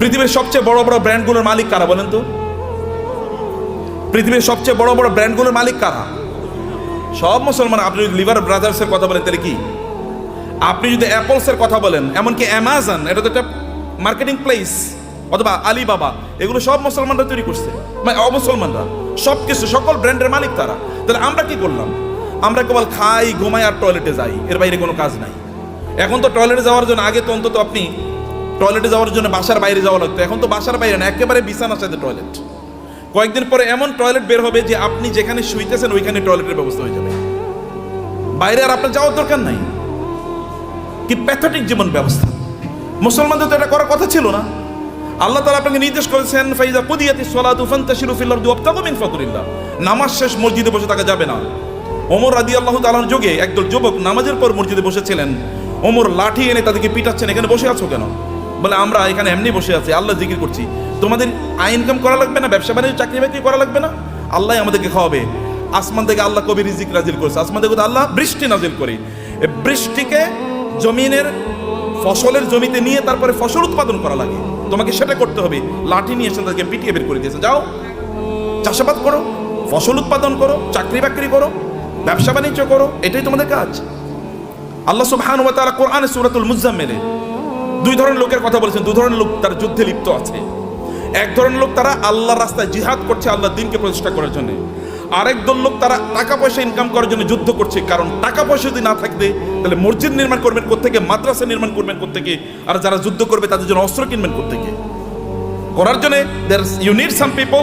পৃথিবীর সবচেয়ে বড় বড় ব্র্যান্ডগুলোর মালিক কারা বলেন তো? পৃথিবীর সবচেয়ে বড় বড় ব্র্যান্ডগুলোর মালিক কারা? সব মুসলমান, আপনি যদি লিভার ব্রাদার্সের কথা বলেন, তাহলে কি? আপনি যদি অ্যাপলসের কথা বলেন, এমনকি অ্যামাজন, এটা তো একটা মার্কেটিং প্লেস, অথবা আলিবাবা, এগুলো সব মুসলমানরা তৈরি করছে। মানে অমুসলমানরা সব কিছু সকল ব্র্যান্ডের মালিক তারা। তাহলে আমরা কি করলাম? আমরা কেবল খাই, ঘুমাই আর টয়লেটে যাই, এর বাইরে কোনো কাজ নাই। এখন তো টয়লেটে যাওয়ার জন্য, আগে তো অন্তত আপনি টয়লেটে যাওয়ার জন্য বাসার বাইরে যাওয়া লাগতো। এখন তো বাসার বাইরে না, একেবারে বিছানার সাথে টয়লেট। কয়েকদিন পরে এমন টয়লেট বের হবে যে আপনি যেখানে শুইতেছেন ওইখানে টয়লেটের ব্যবস্থা হয়ে যাবে। বাইরে আর আপনার যাওয়ার দরকার নাই। কি প্যাথেটিক জীবন ব্যবস্থা। মুসলমানদের তো এটা করার কথা ছিল না। আল্লাহ তাআলা আপনাকে নির্দেশ করেছেন, ফাইজা কুদিয়াতি সলাতু ফান্তাশিরু ফিল আরদি ওয়াবতাগু মিন ফাদলিল্লাহ। নামাজ শেষ, মসজিদে বসে থাকা যাবে না। ওমর রাদিয়াল্লাহু তাআলার যুগে একদল যুবক নামাজের পর মসজিদে বসেছিলেন। ওমর লাঠি এনে তাদেরকে পিটাচ্ছেন, এখানে বসে আছো কেন? বলে, আমরা এখানে এমনি বসে আছি, আল্লাহ জিকির করছি। তোমাদের আয় ইনকাম করা লাগবে না, ব্যবসা বাণিজ্য, চাকরি বাকরি করা লাগবে না? আল্লাহ আমাদেরকে খাওয়াবে। আসমান থেকে আল্লাহ কবি রিজিক নাজিল করেছে। আসমান থেকে আল্লাহ বৃষ্টি নাজিল করে। বৃষ্টিকে জমিনের, ফসলের জমিতে নিয়ে তারপরে ফসল উৎপাদন করা লাগে। তোমাকে সেটা করতে হবে। লাঠি নিয়ে এসে তাদেরকে পিটিয়ে বের করে দিয়েছে। যাও, চাষাবাদ করো, ফসল উৎপাদন করো, চাকরি বাকরি করো, ব্যবসা বাণিজ্য করো, এটাই তোমাদের কাজ। আল্লাহ সুবহান ওয়া তাআলা কোরআনে সূরাতুল মুজাম্মিলে দুই ধরনের লোকের কথা বলেছেন দুই ধরনের লোক তার যুদ্ধে লিপ্ত আছে। এক ধরনের লোক তারা আল্লাহর রাস্তায় জিহাদ করছে আল্লাহ দিনকে প্রতিষ্ঠা করার জন্য। আরেক দল লোক তারা টাকা পয়সা ইনকাম করার জন্য যুদ্ধ করছে, কারণ টাকা পয়সা যদি না থাকবে তাহলে মসজিদ নির্মাণ করবেন কোত্থেকে, মাদ্রাসা নির্মাণ করবেন কোত্থেকে, আর যারা যুদ্ধ করবে তাদের জন্য অস্ত্র কিনবেন কোত্থেকে। করার জন্য there you need some people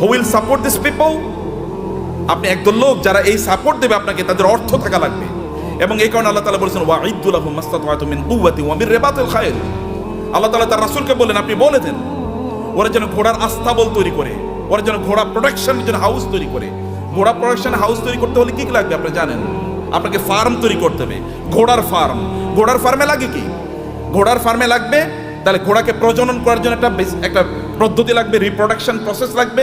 who will support this people আপনি একদল লোক যারা এই সাপোর্ট দেবে আপনাকে, তাদের অর্থ থাকা লাগবে। এবং এই কারণে আল্লাহ তালা বলেছেন ওয়া ইদুল্লাহ মাস্তাতু মিন মিন রিবাতিল খায়র আল্লাহ তালা তার রাসূলকে বলেন আপনি বলে দেন, ওরা যেন ঘোড়ার আস্তাবল তৈরি করে, ওরা যেন ঘোড়া প্রোডাকশনের জন্য হাউস তৈরি করে। ঘোড়া প্রোডাকশন হাউস তৈরি করতে হলে কি কি লাগবে আপনি জানেন? আপনাকে ফার্ম তৈরি করতে হবে, ঘোড়ার ফার্ম ঘোড়ার ফার্মে লাগে কি? ঘোড়ার ফার্মে লাগবে, তাহলে ঘোড়াকে প্রজনন করার জন্য একটা একটা পদ্ধতি লাগবে রিপ্রোডাকশন প্রসেস লাগবে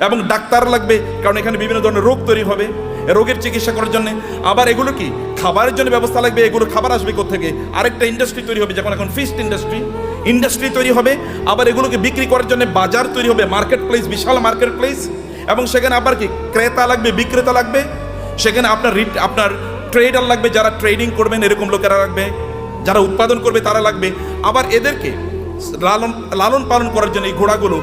এবং ডাক্তার লাগবে, কারণ এখানে বিভিন্ন ধরনের রোগ তৈরি হবে। রোগের চিকিৎসা করার জন্য আবার এগুলো কি? খাবারের জন্য ব্যবস্থা লাগবে, এগুলো খাবার আসবে থেকে আরেকটা ইন্ডাস্ট্রি তৈরি হবে, যেমন এখন ফিস্ট ইন্ডাস্ট্রি ইন্ডাস্ট্রি তৈরি হবে, আবার এগুলোকে বিক্রি করার জন্য বাজার তৈরি হবে মার্কেট প্লেস বিশাল মার্কেট প্লেস এবং সেখানে আবার কি? ক্রেতা লাগবে, বিক্রেতা লাগবে। সেখানে আপনার রিট- আপনার ট্রেডার লাগবে, যারা ট্রেডিং করবেন, এরকম লোকেরা লাগবে। যারা উৎপাদন করবে, তারা লাগবে। আবার এদেরকে লালন লালন পালন করার জন্য এই ঘোড়াগুলো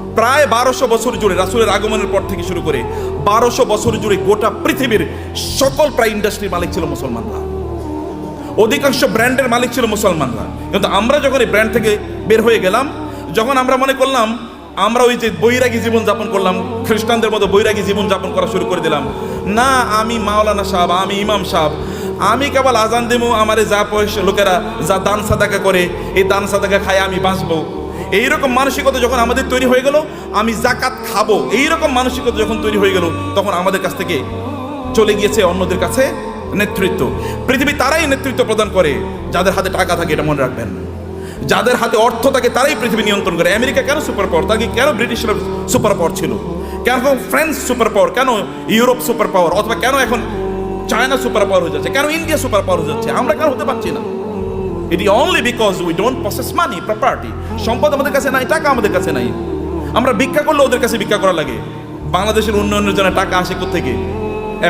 প্রায় বারোশো বছর জুড়ে রাসুলের আগমনের পর থেকে শুরু করে বারোশো বছর জুড়ে গোটা পৃথিবীর সকল প্রায় ইন্ডাস্ট্রির মালিক ছিল মুসলমানরা। অধিকাংশ ব্র্যান্ডের মালিক ছিল মুসলমানরা। কিন্তু আমরা যখন এই ব্র্যান্ড থেকে বের হয়ে গেলাম, যখন আমরা মনে করলাম, আমরা ওই যে বৈরাগী জীবন যাপন করলাম, খ্রিস্টানদের মতো বৈরাগী জীবন যাপন করা শুরু করে দিলাম, না, আমি মাওলানা সাহেব, আমি ইমাম সাহেব, আমি কেবল আজান দেবো, আমারে যা পয়সা, লোকেরা যা দান সাদাকা করে, এই দান সাদাকা খায় আমি বাঁচবো। এইরকম মানসিকতা যখন আমাদের তৈরি হয়ে গেল, আমি জাকাত খাব। এইরকম মানসিকতা যখন তৈরি হয়ে গেল, তখন আমাদের কাছ থেকে চলে গিয়েছে অন্যদের কাছে নেতৃত্ব। পৃথিবী তারাই নেতৃত্ব প্রদান করে, যাদের হাতে টাকা থাকে এটা মনে রাখবেন। যাদের হাতে অর্থ থাকে তারাই পৃথিবী নিয়ন্ত্রণ করে। আমেরিকা কেন সুপার পাওয়ার তাকে কেন ব্রিটিশরা সুপার পাওয়ার ছিল? কেন ফ্রান্স সুপার পাওয়ার কেন ইউরোপ সুপার পাওয়ার অথবা কেন এখন চায়না সুপার পাওয়ার হয়ে যাচ্ছে? কেন ইন্ডিয়া সুপার পাওয়ার হয়ে যাচ্ছে? আমরা কেন হতে পারছি না? এটি only because we don't process money property সম্পদ আমাদের কাছে নাই, টাকা আমাদের কাছে নাই। আমরা ভিক্ষা করলে ওদের কাছে ভিক্ষা করা লাগে। বাংলাদেশের উন্নয়নের জন্য টাকা আসে থেকে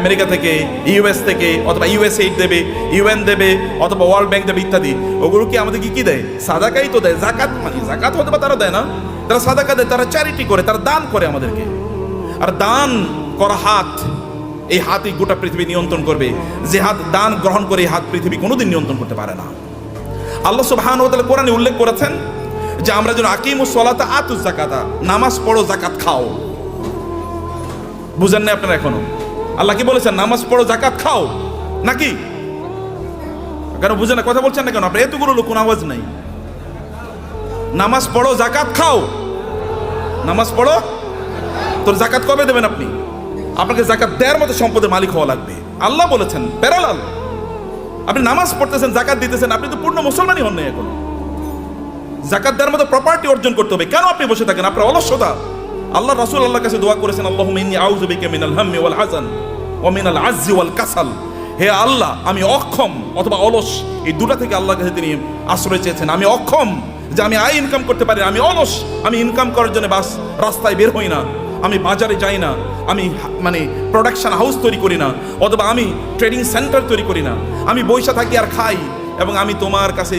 আমেরিকা থেকে, ইউএস থেকে, অথবা ইউএসএইড দেবে, ইউএন দেবে, অথবা ওয়ার্ল্ড ব্যাংক দেবে ইত্যাদি। ওগুলো কি আমাদেরকে কি দেয়? সাদাকাই তো দেয়, জাকাত মানে জাকাত হতে বা তারা দেয় না। তারা সাদাকা দেয়, তারা চ্যারিটি করে, তারা দান করে আমাদেরকে। আর দান করা হাত, এই হাতই গোটা পৃথিবী নিয়ন্ত্রণ করবে। যে হাত দান গ্রহণ করে, এই হাত পৃথিবী কোনোদিন নিয়ন্ত্রণ করতে পারে না। আল্লাহ সুবহানাহু ওয়া তাআলা কোরআনে উল্লেখ করেছেন যে আমরা যেন আকিমুস সালাতা আতুজ যাকাতা, নামাজ পড়ো জাকাত খাও। বুঝেন না আপনারা এখনও? আল্লাহ কি বলেছেন? নামাজ পড়ো জাকাত খাও। নাকি? কেন বুঝেন না, কথা বলছেন না কেন? আপনার এতগুলো লোক আওয়াজ নাই। নামাজ পড়ো জাকাত খাও। নামাজ পড়ো, তোর জাকাত কবে দেবেন আপনি? আপনাকে জাকাত দেওয়ার মতো সম্পদের মালিক হওয়া লাগবে। আল্লাহ বলেছেন প্যারালাল আপনি নামাজ পড়তেছেন জাকাত দিতেছেন, আপনি তো পূর্ণ মুসলমানই হন এখন। জাকাত দেওয়ার মতো প্রপার্টি অর্জন করতে হবে। কেন আপনি বসে থাকেন? আপনার অলস্যতা আল্লাহ রাসূল আল্লাহর কাছে দোয়া করেছেন আল্লাহ ইন্নী আউযু বিকা মিনাল হাম্মি ওয়াল হাযান ওয়া মিনাল আজ্জি ওয়াল কাসাল। হে আল্লাহ, আমি অক্ষম অথবা অলস। এই দুটা থেকে আল্লাহর কাছে তিনি আশ্রয় চেয়েছেন। আমি অক্ষম যে আমি আয় ইনকাম করতে পারি আমি অলস। আমি ইনকাম করার জন্য বাস, রাস্তায় বের হই না। আমি বাজারে যাই না, আমি মানে প্রোডাকশন হাউস তৈরি করি না, অথবা আমি ট্রেডিং সেন্টার তৈরি করি না। আমি বৈশা থাকি আর খাই, এবং আমি তোমার কাছে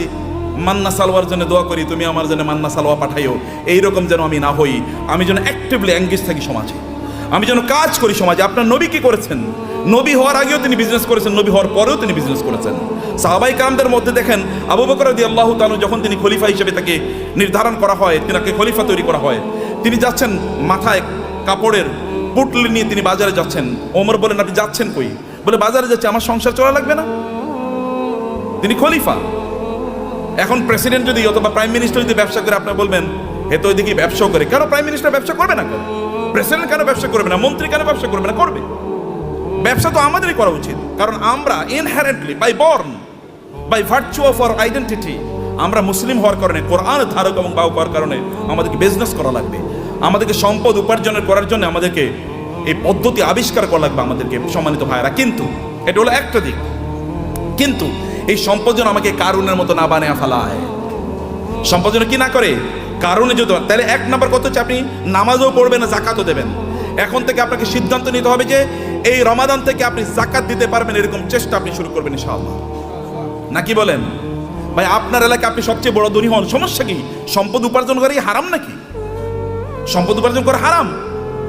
মান্না সালোয়ার জন্য দোয়া করি, তুমি আমার জন্য মান্না সালোয়া পাঠাইও। এইরকম যেন আমি না হই, আমি যেন অ্যাক্টিভলি এঙ্গেজ থাকি সমাজে। আমি যেন কাজ করি সমাজে। আপনার নবী কি করেছেন? নবী হওয়ার আগেও তিনি বিজনেস করেছেন, নবী হওয়ার পরেও তিনি বিজনেস করেছেন। সাহাবাই কালামদের মধ্যে দেখেন, আবু বকর রাদি আল্লাহ তালু যখন তিনি খলিফা হিসেবে তাকে নির্ধারণ করা হয়, তিনাকে খলিফা তৈরি করা হয়, তিনি যাচ্ছেন মাথায় কাপড়ের পুটলি নিয়ে তিনি বাজারে যাচ্ছেন। ওমর বলেন আপনি যাচ্ছেন কই? বলে, বাজারে যাচ্ছে, আমার সংসার চলা লাগবে না। তিনি খলিফা। এখন প্রেসিডেন্ট যদি অথবা প্রাইম মিনিস্টার যদি ব্যবসা করে আপনি বলবেন হে তো ওইদিকে ব্যবসা করে। কেন প্রাইম মিনিস্টার ব্যবসা করবে না প্রেসিডেন্ট কেন ব্যবসা করবে না? মন্ত্রী কেন ব্যবসা করবে না? করবে। ব্যবসা তো আমাদেরই করা উচিত। কারণ আমরা inherently by born by virtue of our identity আমরা মুসলিম হওয়ার কারণে, কোরআন ধারক এবং বাহক হওয়ার কারণে আমাদেরকে বিজনেস করা লাগবে। আমাদেরকে সম্পদ উপার্জনের করার জন্য আমাদেরকে এই পদ্ধতি আবিষ্কার করা লাগবে আমাদেরকে সম্মানিত ভাইয়েরা। কিন্তু, এটা হলো একটা দিক। কিন্তু, এই সম্পদ যেন আমাকে কারুনের মতো না বানিয়ে ফেলায়। সম্পদ যেন কি না করে? কারণে যদি তাহলে এক নাম্বার কত হচ্ছে আপনি নামাজও পড়বেন না, জাকাতও দেবেন। এখন থেকে আপনাকে সিদ্ধান্ত নিতে হবে যে এই রমাদান থেকে আপনি জাকাত দিতে পারবেন এরকম চেষ্টা আপনি শুরু করবেন ইনশাআল্লাহ। নাকি বলেন? ভাই, আপনার এলাকায় আপনি সবচেয়ে বড় ধনী হন, সমস্যা কি? সম্পদ উপার্জন করা হারাম নাকি? সম্পদ উপার্জন করা হারাম?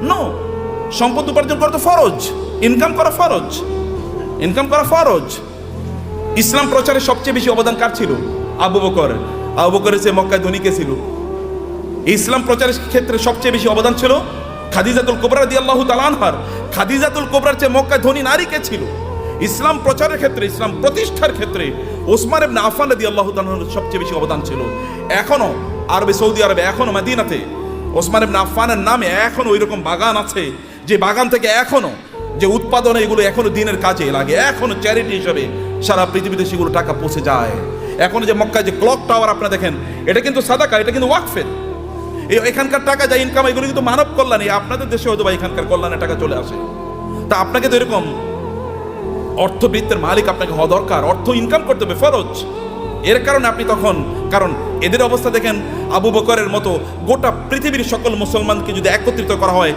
নো সম্পদ উপার্জন করা তো ফরজ। ইনকাম করা ফরজ। ইনকাম করা ফরজ। ইসলাম প্রচারে সবচেয়ে বেশি অবদান কার ছিল? আবু বকর। আবু বকরের সে মক্কায় ধনীকে ছিল? ইসলাম প্রচারের ক্ষেত্রে সবচেয়ে বেশি অবদান ছিল খাদিজাতুল কোবরা দি আল্লাহ তালানহার খাদিজাতুল কোবরার চেয়ে মক্কায় ধনী নারী কে ছিল? ইসলাম প্রচারের ক্ষেত্রে, ইসলাম প্রতিষ্ঠার ক্ষেত্রে ওসমান ইবনে আফান রাদি আল্লাহ তালানহার সবচেয়ে বেশি অবদান ছিল। এখনও আরবে সৌদি আরবে, এখনও মদিনাতে ওসমান ইবনে আফানের নামে এখনও ওই রকম বাগান আছে, যে বাগান থেকে এখনও যে উৎপাদন এগুলো এখনও দিনের কাজে লাগে, এখনও চ্যারিটি হিসাবে সারা পৃথিবীতে সেগুলো টাকা পৌঁছে যায়। এখনও যে মক্কায় যে ক্লক টাওয়ার আপনারা দেখেন, এটা কিন্তু সাদাকা, এটা কিন্তু ওয়াকফের এই এখানকার টাকা যা ইনকাম এগুলো কিন্তু মানব কল্যাণ, আপনাদের দেশে হয়তো বা এখানকার কল্যাণে টাকা চলে আসে। তা আপনাকে তো এরকম অর্থবৃত্তের মালিক আপনাকে হওয়া দরকার, অর্থ ইনকাম করতে হবে, ফরজ। এর কারণে আপনি তখন, কারণ এদের অবস্থা দেখেন, আবু বকরের মতো গোটা পৃথিবীর সকল মুসলমানকে যদি একত্রিত করা হয়,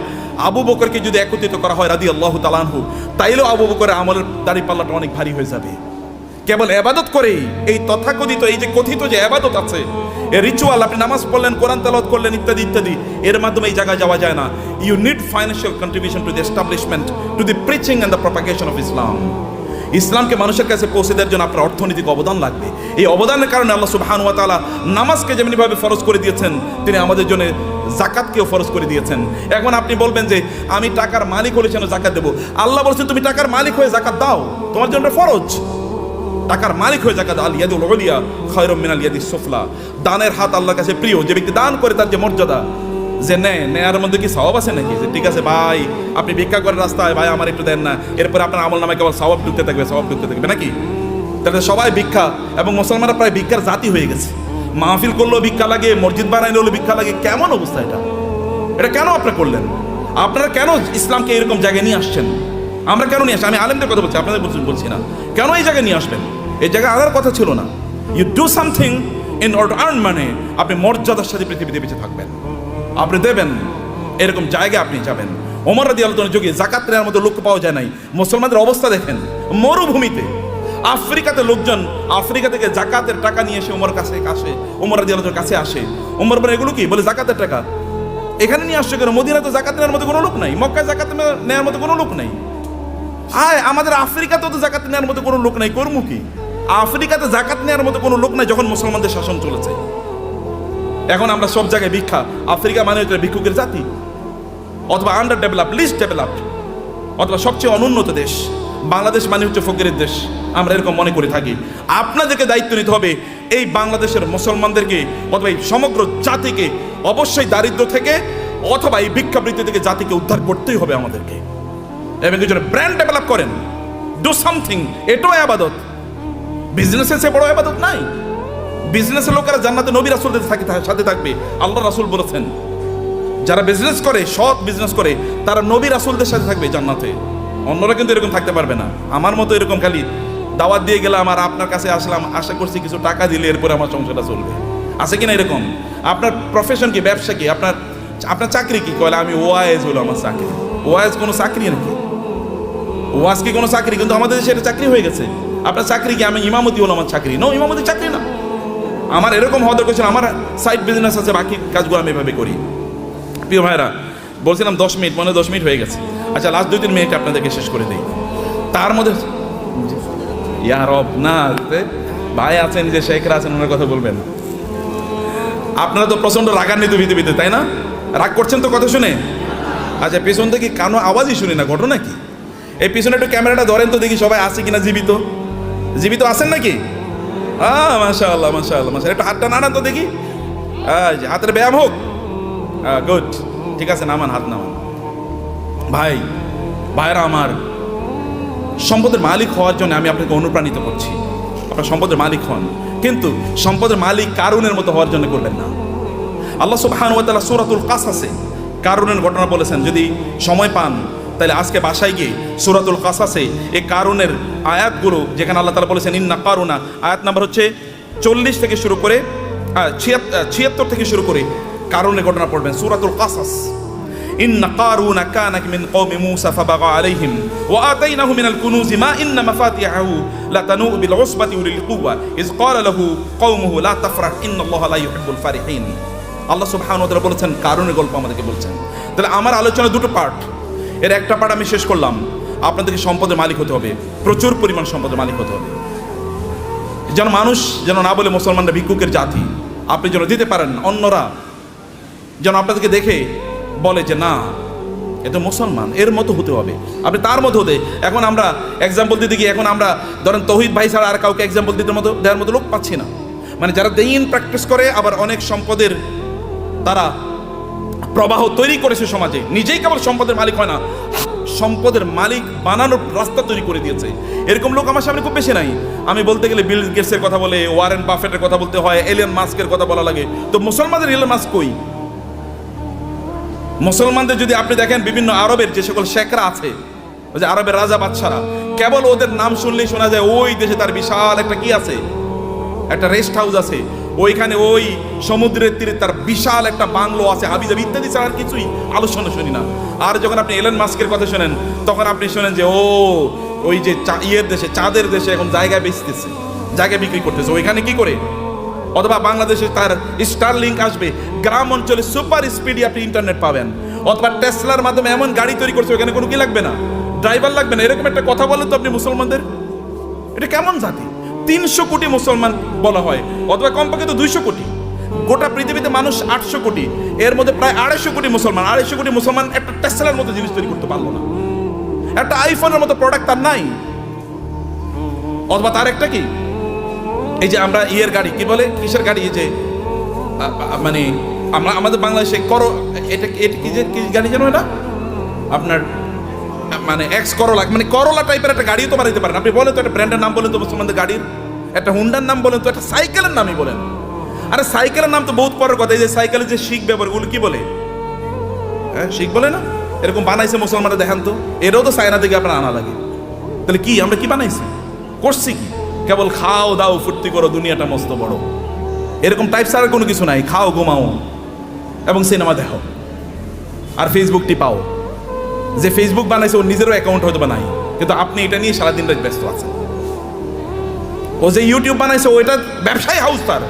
আবু বকরকে যদি একত্রিত করা হয় রাদি আল্লাহ তালানহু তাইলেও আবু বকরের আমলের দাড়ি পাল্লাটা অনেক ভারী হয়ে যাবে। কেবল এবাদত করেই, এই তথাকথিত, এই যে কথিত যে এবাদত আছে, এই রিচুয়াল আপনি নামাজ পড়লেন, কোরআন তালাত করলেন, ইত্যাদি ইত্যাদি, এর মাধ্যমে এই জায়গায় যাওয়া যায় না। You need financial contribution to the establishment to the preaching and the propagation of Islam ইসলামকে মানুষের কাছে পৌঁছে দেওয়ার জন্য আপনার অর্থনৈতিক অবদান লাগবে। এই অবদানের কারণে আল্লাহ সুবহান ওয়া তাআলা নামাজকে যেমনিভাবে ফরজ করে দিয়েছেন, তিনি আমাদের জন্য জাকাতকেও ফরজ করে দিয়েছেন। এখন আপনি বলবেন যে, আমি টাকার মালিক হলে যেন জাকাত দেবো? আল্লাহ বলছেন, তুমি টাকার মালিক হয়ে জাকাত দাও, তোমার জন্য ফরজ। টাকার মালিক হয়ে জাকাত আল ইয়াদুল উলিয়া খায়রুম মিনাল ইয়াদিস সুফলা। দানের হাত আল্লাহর কাছে প্রিয়, যে ব্যক্তি দান করে তার যে মর্যাদা যে নেয় নেয়ার মধ্যে কি সওয়াব আছে নাকি? যে ঠিক আছে ভাই, আপনি ভিক্ষা করেন রাস্তায়, ভাই, আমার একটু দেন না। এরপরে আপনার আমল নামে কেবল সওয়াব ঢুকতে থাকবে, সওয়াব ঢুকতে থাকবে, নাকি? তাহলে সবাই ভিক্ষা, এবং মুসলমানরা প্রায় ভিক্ষার জাতি হয়ে গেছে। মাহফিল করলেও ভিক্ষা লাগে, মসজিদ বানাইলেও ভিক্ষা লাগে, কেমন অবস্থা এটা? এটা কেন আপনি করলেন? আপনারা কেন ইসলামকে এরকম জায়গায় নিয়ে আসছেন? আমরা কেন নিয়ে আসছি আমি আলেমদের কথা বলছি, আপনাদের বলছি বলছি না। কেন এই জায়গায় নিয়ে আসবেন এই জায়গায় আনার কথা ছিল না। You do something in order earn মানে আপনি মর্যাদার সাথে পৃথিবীতে বেঁচে থাকবেন। আপনি দেবেন, এরকম জায়গায় আপনি যাবেন। ওমর রাদি আলোচনার যুগে জাকাত নেওয়ার মতো লোক পাওয়া যায় নাই। মুসলমানদের অবস্থা দেখেন, মরুভূমিতে। আফ্রিকাতে লোকজন আফ্রিকা থেকে জাকাতের টাকা নিয়ে এসে ওমর কাছে আসে, ওমর রাদি আলোচনার কাছে আসে। ওমর বলে, এগুলো কি? বলে জাকাতের টাকা। এখানে নিয়ে আসছে কেন? মদিনা তো জাকাত নেওয়ার মতো কোনো লোক নাই? মক্কায় জাকাত নেওয়ার মতো কোনো লোক নাই? আয়, আমাদের আফ্রিকাতেও তো জাকাত নেওয়ার মতো কোনো লোক নাই, কর্ম কি? আফ্রিকাতে জাকাত নেওয়ার মতো কোনো লোক নাই যখন মুসলমানদের শাসন চলেছে। এখন আমরা সব জায়গায় ভিক্ষা। আফ্রিকা মানে হচ্ছে ভিক্ষুকের জাতি। অথবা আন্ডার ডেভেলপ লিস্ট ডেভেলপড অথবা সবচেয়ে অনুন্নত দেশ। বাংলাদেশ মানে হচ্ছে ফকিরের দেশ। আমরা এরকম মনে করে থাকি। আপনাদেরকে দায়িত্ব নিতে হবে এই বাংলাদেশের মুসলমানদেরকে অথবা এই সমগ্র জাতিকে অবশ্যই দারিদ্র থেকে অথবা এই ভিক্ষাবৃত্তি থেকে জাতিকে উদ্ধার করতেই হবে আমাদেরকে। এবং কিছু ব্র্যান্ড ডেভেলপ করেন। ডু সামথিং এটাও আবাদত। বিজনেসের সে বড় আবাদত নাই। বিজনেসের লোকেরা জান্নাতে নবী রাসুলদের সাথে থাকবে। আল্লাহ রাসুল বলেছেন, যারা বিজনেস করে, সৎ বিজনেস করে, তারা নবী রাসুলদের সাথে থাকবে জান্নাতে। অন্যরা কিন্তু এরকম থাকতে পারবে না। আমার মতো এরকম খালি দাওয়াত দিয়ে গেলাম আর আপনার কাছে আসলাম, আশা করছি কিছু টাকা দিলে এরপরে আমার সংসারটা চলবে। আছে কিনা এরকম? আপনার প্রফেশন কি, ব্যবসা কি? আপনার আপনার চাকরি কি? কয়লা, আমি ওয়াইজ হলো আমার চাকরি। ওয়াইজ কোনো চাকরি নাকি? ওয়াজ কি কোনো চাকরি? কিন্তু আমাদের দেশে এটা চাকরি হয়ে গেছে। আপনার চাকরি কি? আমি ইমামতি হলো আমার চাকরি। নো ইমামতি চাকরি না। আমার এরকম হওয়া দরকার ছিল আমার সাইড বিজনেস আছে, বাকি কাজগুলো আমি এভাবে করি। প্রিয় ভাইরা বলছিলাম দশ মিনিট, মনে দশ মিনিট হয়ে গেছে। আচ্ছা লাস্ট দুই তিন মিনিট আপনাদেরকে শেষ করে দিই। তার মধ্যে ইয়ার অব না ভাই আছেন, যে শেখরা আছেন, ওনার কথা বলবেন। আপনারা তো প্রচণ্ড রাগান্বিত পৃথিবীতে তাই না? রাগ করছেন তো কথা শুনে? আচ্ছা পেছন থেকে কানো আওয়াজই শুনি না? ঘটনা কি? এই পিছনে একটু ক্যামেরাটা ধরেন তো দেখি সবাই আছে কিনা জীবিত। জীবিত আছেন নাকি? আহ মাশা আল্লাহ মাশা আল্লাহ মাশা একটু হাতটা নাড়ান তো দেখি। আহ, যে হাতের ব্যায়াম হোক। হ্যাঁ গুড ঠিক আছে নামান হাত নামান। ভাই ভাইরা আমার সম্পদের মালিক হওয়ার জন্য আমি আপনাকে অনুপ্রাণিত করছি। আপনার সম্পদের মালিক হন। কিন্তু সম্পদের মালিক কারুনের মতো হওয়ার জন্য করবেন না। আল্লাহ সুবহান ওয়া তাআলা সূরাতুল কাসাসে কারুনের ঘটনা বলেছেন যদি সময় পান তাহলে আজকে বাসায় গিয়ে সূরাতুল কাসাসে এই কারুনের আয়াতগুলো যেখানে আল্লাহ তাআলা বলেছেন ইন্না কারুনা আয়াত নাম্বার হচ্ছে চল্লিশ থেকে শুরু করে ছিয়াত্তর থেকে শুরু করে কারুনের ঘটনা পড়বেন সূরাতুল কাসাস إن قارون كان من قوم موسى فبغى عليهم وآتيناه من الكنوز ما إن مفاتيحه لتنوء بالعصبة أولي القوة إذ قال له قومه لا تفرح إن الله لا يحب الفرحين আল্লাহ সুবহানাহু ওয়া তাআলা বলেছেন কারণের গল্প আমাদেরকে বলছেন তাহলে আমার আলোচনা দুটো পার্ট এর একটা পার্ট আমি শেষ করলাম। আপনাদেরকে সম্পদের মালিক হতে হবে। প্রচুর পরিমাণ সম্পদের মালিক হতে হবে। যেন মানুষ যেন না বলে মুসলমানরা ভিক্ষুকের জাতি। আপনি যেন দিতে পারেন, অন্যরা যেন আপনাদেরকে দেখে বলে যে, না, এ তো মুসলমান, এর মতো হতে হবে। আপনি তার মতো হতে এখন আমরা এক্সাম্পল দিতে গিয়ে এখন আমরা ধরেন তহিদ ভাই ছাড়া আর কাউকে এক্সাম্পল দিতে মতো দেওয়ার মতো লোক পাচ্ছি না। মানে যারা দেইন প্র্যাকটিস করে, আবার অনেক সম্পদের তারা প্রবাহ তৈরি করেছে সমাজে। নিজেই কেবল সম্পদের মালিক হয় না, সম্পদের মালিক বানানোর রাস্তা তৈরি করে দিয়েছে। এরকম লোক আমার সামনে খুব বেশি নাই। আমি বলতে গেলে বিল গেটসের কথা বলে ওয়ারেন বাফেটের কথা বলতে হয় এলিয়ন মাস্কের কথা বলা লাগে। তো মুসলমানদের এলিয়ন মাস্ক কই? মুসলমানদের যদি আপনি দেখেন বিভিন্ন আরবের যে সকল শেখরা আছে, ওই যে আরবের রাজা বাদশারা, কেবল ওদের নাম শুনলেই শোনা যায়, ওই দেশে তার বিশাল একটা কি আছে? একটা রেস্ট হাউস আছে। ওইখানে ওই সমুদ্রের তীরে তার বিশাল একটা বাংলো আছে, হাবিজাবি ইত্যাদি ছাড়া আর কিছুই আলোচনা শুনি না। আর যখন আপনি এলেন মাস্কের কথা শোনেন, তখন আপনি শোনেন যে, ও, ওই যে ইয়ের দেশে, চাঁদের দেশে এখন জায়গা বেচতেছে জায়গা বিক্রি করতেছে। ওইখানে কি করে? অথবা বাংলাদেশে তার স্টার লিঙ্ক আসবে, গ্রাম অঞ্চলে সুপার স্পিডি আপনি ইন্টারনেট পাবেন। অথবা টেসলার মাধ্যমে এমন গাড়ি তৈরি করছে ওখানে কোনো কি লাগবে না? ড্রাইভার লাগবে না? এরকম একটা কথা বলেন তো আপনি মুসলমানদের। এটা কেমন জাতি? তিনশো কোটি মুসলমান বলা হয়, অথবা কমপক্ষে তো দুইশো কোটি। গোটা পৃথিবীতে মানুষ আটশো কোটি, এর মধ্যে প্রায় আড়াইশো কোটি মুসলমান। আড়াইশো কোটি মুসলমান একটা টেসলার মতো জিনিস তৈরি করতে পারল না। একটা আইফোনের মতো প্রোডাক্ট তার নাই। অথবা তার একটা কি? এই যে আমরা ইয়ের গাড়ি, কি বলে? কিসের গাড়ি? এই যে মানে আমরা, আমাদের বাংলাদেশে করো, এটা এটা কি যে, কি গাড়ি জানো এটা? আপনার মানে এক্স করোলা মানে করোলা টাইপের একটা গাড়িও তো বানাইতে পারেন। আপনি বলেন তো একটা ব্র্যান্ডের নাম বলেন তো, মুসলমানদের গাড়ির। একটা হুন্ডার নাম বলেন তো, একটা সাইকেলের নামই বলেন। আরে সাইকেলের নাম তো বহুত পরের কথা, এই যে সাইকেলের যে শিখ ব্যবহার ওগুলো কি বলে? হ্যাঁ শিখ বলে না? এরকম বানাইছে মুসলমানরা, দেখান তো। এরাও তো চায়না থেকে আপনার আনা লাগে। তাহলে কি, আমরা কি বানাইছি? করছি কি? কেবল খাও, দাও, ফুর্তি করো, দুনিয়াটা মস্ত বড়। এরকম টাইপ ছাড়া কোনো কিছু নাই, খাও, ঘুমাও। এবং সিনেমা দেখো। আর ফেসবুকটি টিপাও যে ফেসবুক বানাইছে ওর নিজেরও অ্যাকাউন্ট হয়তো বা নাই। কিন্তু আপনি এটা নিয়ে সারাদিন রাত ব্যস্ত আছেন। ও যে ইউটিউব বানাইছে ওইটা ব্যবসায়ী হাউস তার।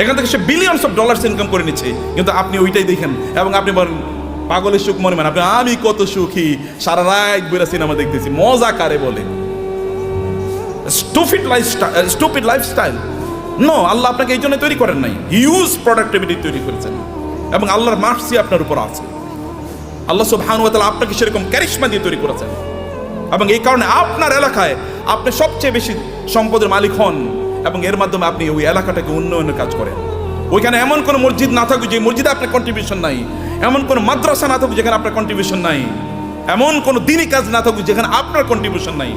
এখান থেকে সে বিলিয়নস অফ ডলার্স ইনকাম করে নিচ্ছে। কিন্তু আপনি ওইটাই দেখেন। এবং আপনি বলেন, পাগলের সুখ মনে মানে। আপনি, আমি কত সুখী। সারা রাত বইরা সিনেমা দেখতেছি। মজা কারে বলে? Stupid lifestyle stupid lifestyle no আল্লাহ আপনাকে এই জন্য তৈরি করেন নাই। হিউজ প্রোডাক্টিভিটি তৈরি করেছেন। এবং আল্লাহর মার্সি আপনার উপর আছে। আল্লাহ সুবহান ওয়া তাআলা আপনাকে সেরকম ক্যারিশমা দিয়ে তৈরি করেছেন। এবং এই কারণে আপনার এলাকায় আপনি সবচেয়ে বেশি সম্পদের মালিক হন এবং এর মাধ্যমে আপনি ওই এলাকাটাকে উন্নয়নের কাজ করেন। ওইখানে এমন কোনো মসজিদ না থাকুক যে মসজিদে আপনার কন্ট্রিবিউশন নাই। এমন কোনো মাদ্রাসা না থাকুক যেখানে আপনার কন্ট্রিবিউশন নাই। এমন কোনো দিনই কাজ না থাকুক যেখানে আপনার কন্ট্রিবিউশন নাই।